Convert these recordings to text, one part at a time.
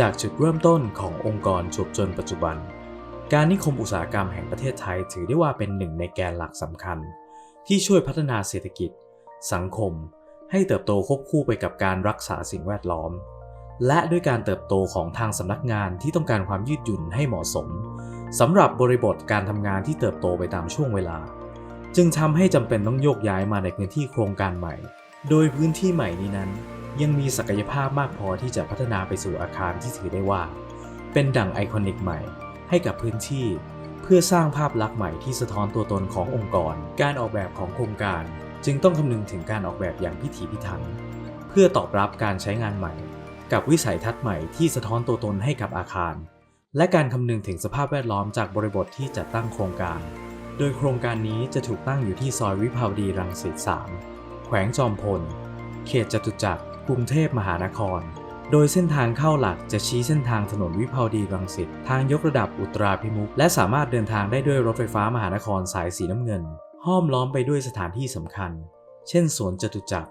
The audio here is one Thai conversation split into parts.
จากจุดเริ่มต้นขององค์กรจบจนปัจจุบัน การนิคมอุตสาหกรรมแห่งประเทศไทยถือได้ว่าเป็นหนึ่งในแกนหลักสำคัญ ที่ช่วยพัฒนาเศรษฐกิจ สังคม ให้เติบโตควบคู่ไปกับการรักษาสิ่งแวดล้อม และด้วยการเติบโตของทางสำนักงานที่ต้องการความยืดหยุ่นให้เหมาะสมสำหรับบริบทการทำงานที่เติบโตไปตามช่วงเวลา จึงทำให้จำเป็นต้องโยกย้ายมาในพื้นที่โครงการใหม่ โดยพื้นที่ใหม่นี้นั้น ยังมีศักยภาพมากพอที่จะพัฒนาไปสู่อาคารที่ถือได้ว่า เป็นดั่งไอคอนิกใหม่ให้กับพื้นที่ เพื่อสร้างภาพลักษณ์ใหม่ที่สะท้อนตัวตนขององค์กร การออกแบบของโครงการ จึงต้องคำนึงถึงการออกแบบอย่างพิถีพิถันเพื่อตอบรับการใช้งานใหม่ กับวิสัยทัศน์ใหม่ที่สะท้อนตัวตนให้กับอาคาร และการคำนึงถึงสภาพแวดล้อมจากบริบทที่จัดตั้งโครงการ โดยโครงการนี้จะถูกตั้งอยู่ที่ซอยวิภาวดีรังสิต 3 แขวงจอมพล เขตจตุจักร กรุงเทพมหานคร โดยเส้นทางเข้าหลักจะชี้เส้นทางถนนวิภาวดีรังสิตทางยกระดับอุตราพิมุขและสามารถเดินทางได้ด้วยรถไฟฟ้ามหานครสายสีน้ำเงิน ห้อมล้อมไปด้วยสถานที่สำคัญ เช่นสวนจตุจักร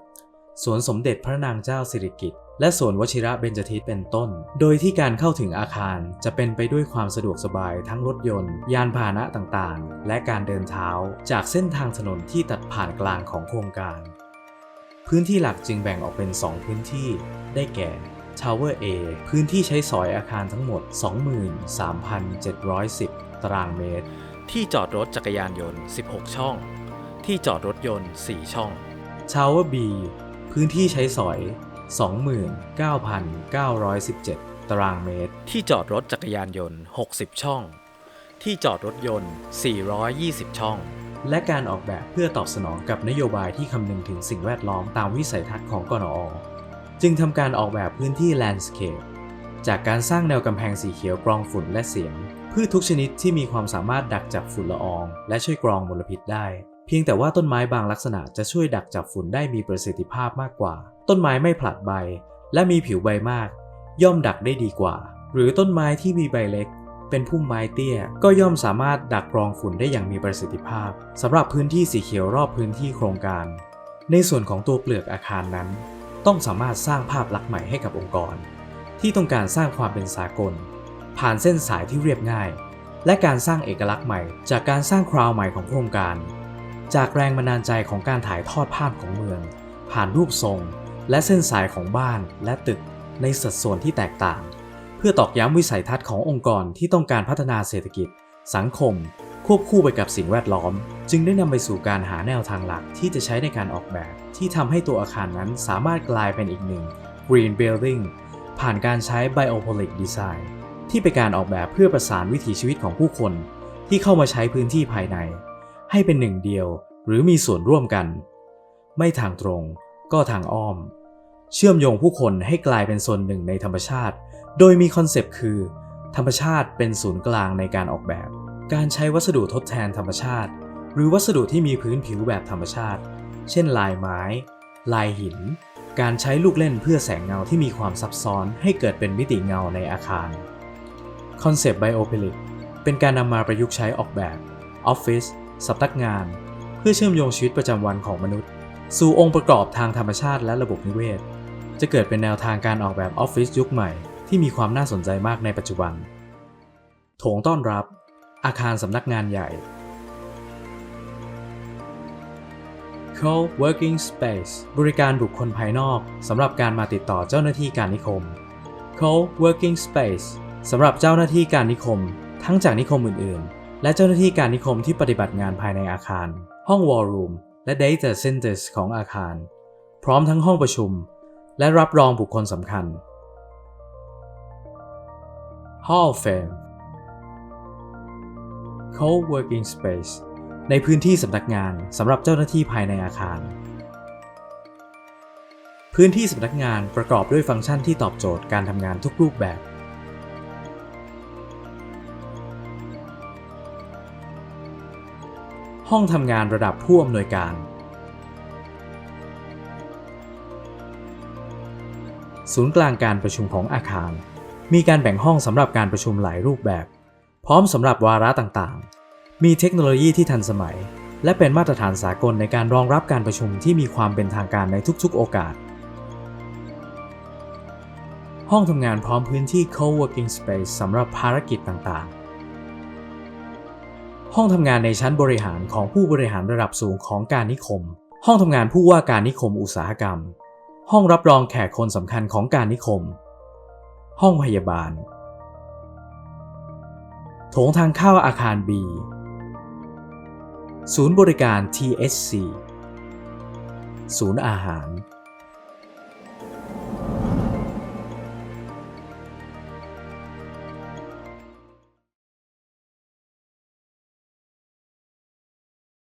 สวนสมเด็จพระนางเจ้าสิริกิติ์และสวนวชิระเบญจทิตเป็นต้น โดยที่การเข้าถึงอาคารจะเป็นไปด้วยความสะดวกสบายทั้งรถยนต์ ยานพาหนะต่างๆ และการเดินเท้า จากเส้นทางถนนที่ตัดผ่านกลางของโครงการ พื้นที่หลักจึงแบ่งออกเป็น 2 พื้นที่ ได้แก่ Tower A พื้นที่ใช้สอยอาคารทั้งหมด 23,710 ตารางเมตร ที่จอดรถจักรยานยนต์ 16 ช่อง ที่จอดรถยนต์ 4 ช่อง Tower B พื้นที่ใช้สอย 29,917 ตารางเมตร ที่จอดรถจักรยานยนต์ 60 ช่อง ที่จอดรถยนต์ 420 ช่อง และการออกแบบเพื่อตอบสนองกับนโยบายที่คำนึงถึงสิ่งแวดล้อมตามวิสัยทัศน์ของกนอ จึงทำการออกแบบพื้นที่ Landscape จากการสร้างแนวกำแพงสีเขียวกรองฝุ่นและเสียง พืชทุกชนิดที่มีความสามารถดักจับฝุ่นละออง และช่วยกรองมลพิษได้ เพียงแต่ว่าต้นไม้บางลักษณะจะช่วยดักจับฝุ่นได้มีประสิทธิภาพมากกว่า ต้นไม้ไม่ผลัดใบ และมีผิวใบมาก ย่อมดักได้ดีกว่า หรือต้นไม้ที่มีใบเล็ก เป็นพุ่มไม้เตี้ย ก็ย่อมสามารถดักรองฝุ่นได้อย่างมีประสิทธิภาพสำหรับพื้นที่สีเขียวรอบพื้นที่โครงการ ในส่วนของตัวเปลือกอาคารนั้น ต้องสามารถสร้างภาพลักษณ์ใหม่ให้กับองค์กร ที่ต้องการสร้างความเป็นสากล ผ่านเส้นสายที่เรียบง่าย และการสร้างเอกลักษณ์ใหม่ จากการสร้างคราวใหม่ของโครงการ จากแรงบันดาลใจของการถ่ายทอดภาพของเมือง ผ่านรูปทรง และเส้นสายของบ้านและตึกในสัดส่วนที่แตกต่าง พื่อตอกย้ำวิสัยทัศน์ขององค์กรที่ต้องการพัฒนาเศรษฐกิจ สังคม ควบคู่ไปกับสิ่งแวดล้อม จึงได้นำไปสู่การหาแนวทางหลักที่จะใช้ในการออกแบบ ที่ทำให้ตัวอาคารนั้นสามารถกลายเป็นอีกหนึ่ง Green Building ผ่านการใช้ Biopolic Design ที่เป็นการออกแบบเพื่อประสานวิถีชีวิตของผู้คน ที่เข้ามาใช้พื้นที่ภายใน ให้เป็นหนึ่งเดียว หรือมีส่วนร่วมกัน ไม่ทางตรง ก็ทางอ้อม เชื่อมโยงผู้คนให้กลายเป็นส่วนหนึ่งในธรรมชาติ โดยมีคอนเซปต์คือ ธรรมชาติเป็นศูนย์กลางในการออกแบบ การใช้วัสดุทดแทนธรรมชาติ หรือวัสดุที่มีพื้นผิวแบบธรรมชาติ เช่น ลายไม้ ลายหิน การใช้ลูกเล่นเพื่อแสงเงาที่มีความซับซ้อนให้เกิดเป็นมิติเงาในอาคารคอนเซปต์ไบโอเพลิกเป็นการนำมาประยุกต์ใช้ออกแบบออฟฟิศสำนักงาน เพื่อเชื่อมโยงชีวิตประจำวันของมนุษย์ สู่องค์ประกอบทางธรรมชาติและระบบนิเวศ จะเกิดเป็นแนวทางการออกแบบออฟฟิศยุคใหม่ที่มีความน่าสนใจมากในปัจจุบัน โถงต้อนรับ อาคารสำนักงานใหญ่ Co-working space บริการบุคคลภายนอกสำหรับการมาติดต่อเจ้าหน้าที่การนิคม Co-working space สำหรับเจ้าหน้าที่การนิคม ทั้งจากนิคมอื่น ๆ และเจ้าหน้าที่การนิคมที่ปฏิบัติงานภายในอาคาร ห้อง War Room และ Data Centers ของอาคาร พร้อมทั้งห้องประชุม และรับรองบุคคลสำคัญ Hall of Fame Co-working space ในพื้นที่สำนักงานสำหรับเจ้าหน้าที่ภายในอาคาร พื้นที่สำนักงานประกอบด้วยฟังก์ชันที่ตอบโจทย์การทำงานทุกรูปแบบ ห้องทำงานระดับผู้อำนวยการ ศูนย์กลางการประชุมของอาคาร มีการแบ่งห้องสำหรับการประชุมหลายรูปแบบ พร้อมสำหรับวาระต่างๆ มีเทคโนโลยีที่ทันสมัย และเป็นมาตรฐานสากลในการรองรับการประชุมที่มีความเป็นทางการในทุกๆ โอกาส ห้องทำงานพร้อมพื้นที่ co-working space สำหรับภารกิจต่างๆ ห้องทำงานในชั้นบริหารของผู้บริหารระดับสูงของการนิคม ห้องทำงานผู้ว่าการนิคมอุตสาหกรรม ห้องรับรองแขกคนสำคัญของการนิคม ห้องพยาบาล โถงทางเข้าอาคาร B ศูนย์บริการ TSC ศูนย์อาหาร